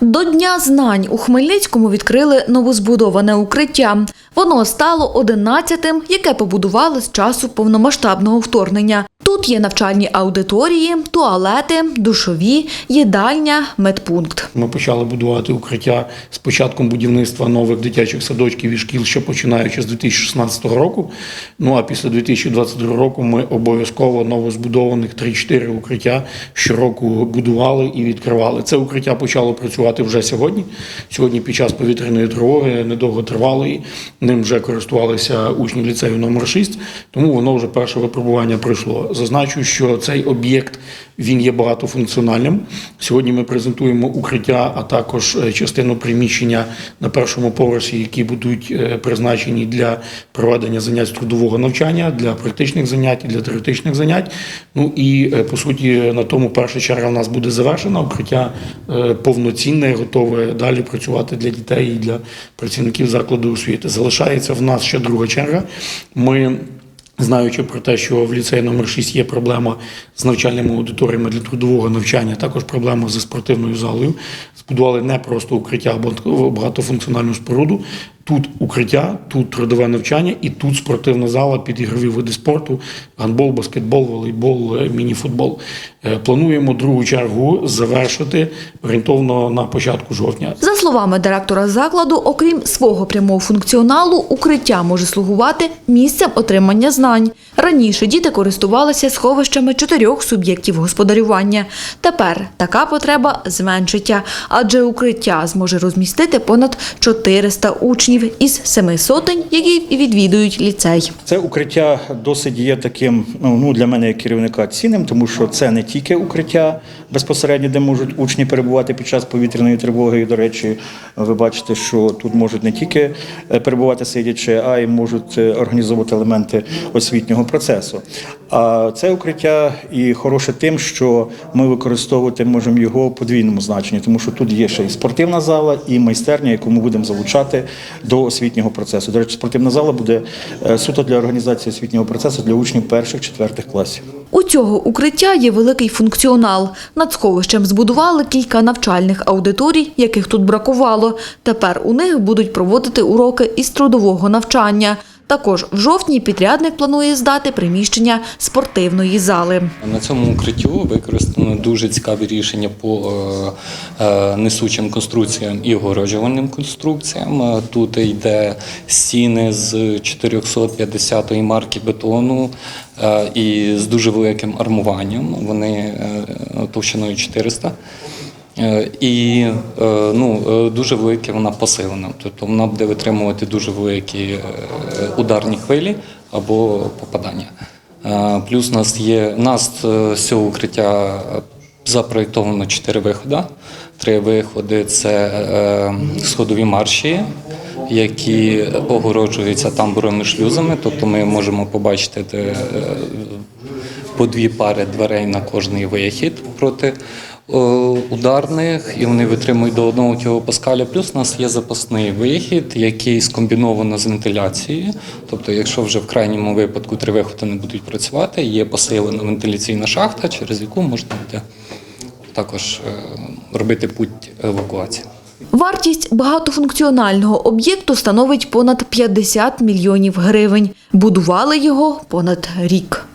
До Дня знань у Хмельницькому відкрили новозбудоване укриття. Воно стало одинадцятим, яке побудували з часу повномасштабного вторгнення. Тут є навчальні аудиторії, туалети, душові, їдальня, медпункт. Ми почали будувати укриття з початком будівництва нових дитячих садочків і шкіл, ще починаючи з 2016 року. Ну а після 2022 року ми обов'язково новозбудованих 3-4 укриття щороку будували і відкривали. Це укриття почало працювати вже сьогодні. Сьогодні, під час повітряної тривоги, недовго тривалої, ним вже користувалися учні ліцею номер 6, тому воно вже перше випробування пройшло. Зазначу, що цей об'єкт він є багатофункціональним. Сьогодні ми презентуємо укриття, а також е, частину приміщення на першому поверсі, які будуть е, призначені для проведення занять трудового навчання, для практичних занять, і для теоретичних занять. Ну і е, по суті на тому перша черга в нас буде завершена. Укриття повноцінне, готове далі працювати для дітей і для працівників закладу освіти. Залишається в нас ще друга черга. Ми Знаючи про те, що в ліцеї номер 6 є проблема з навчальними аудиторіями для трудового навчання, також проблема зі спортивною залою. Збудували не просто укриття, а багатофункціональну споруду. Тут укриття, тут трудове навчання і тут спортивна зала під ігрові види спорту, гандбол, баскетбол, волейбол, е, мініфутбол. Е, Плануємо другу чергу завершити орієнтовно на початку жовтня. За словами директора закладу, окрім свого прямого функціоналу, укриття може слугувати місцем отримання знань. Раніше діти користувалися сховищами чотирьох суб'єктів господарювання. Тепер така потреба зменшиться, адже укриття зможе розмістити понад 400 учнів із семи сотень, які відвідують ліцей. Це укриття досить є таким, ну, ну для мене як керівника цінним, тому що це не тільки укриття безпосередньо, де можуть учні перебувати під час повітряної тривоги. До речі, ви бачите, що тут можуть не тільки е, перебувати сидячи, а й можуть е, організовувати елементи освітнього процесу. А це укриття і хороше тим, що ми використовувати можемо його в подвійному значенні, тому що тут є ще і спортивна зала, і майстерня, яку ми будемо залучати до освітнього процесу. До речі, спортивна зала буде е, суто для організації освітнього процесу для учнів перших четвертих класів. У цього укриття є великий функціонал. Над сховищем збудували кілька навчальних аудиторій, яких тут бракувало. Тепер у них будуть проводити уроки із трудового навчання. Також в жовтні підрядник планує здати приміщення спортивної зали. На цьому укриттю використано дуже цікаві рішення по е, е, несучим конструкціям і огороджувальним конструкціям. Е, Тут йде стіни з 450-ї марки бетону і з дуже великим армуванням. Вони товщиною 400. Е, І е, ну, е, дуже велике вона посилена. Тобто вона буде витримувати дуже великі ударні хвилі або попадання. Плюс у нас є у нас з цього укриття запроєктовано чотири виходи. Три виходи це сходові марші, які огороджуються тамбуровими шлюзами. Тобто ми можемо побачити по дві пари дверей на кожний вихід проти ударних, і вони витримують до 1 кілопаскаля. Плюс у нас є запасний вихід, який скомбіновано з вентиляцією. Тобто, якщо вже в крайньому випадку три виходи не будуть працювати, є посилена вентиляційна шахта, через яку можна буде також е, робити путь евакуації. Вартість багатофункціонального об'єкту становить понад 50 мільйонів гривень. Будували його понад рік.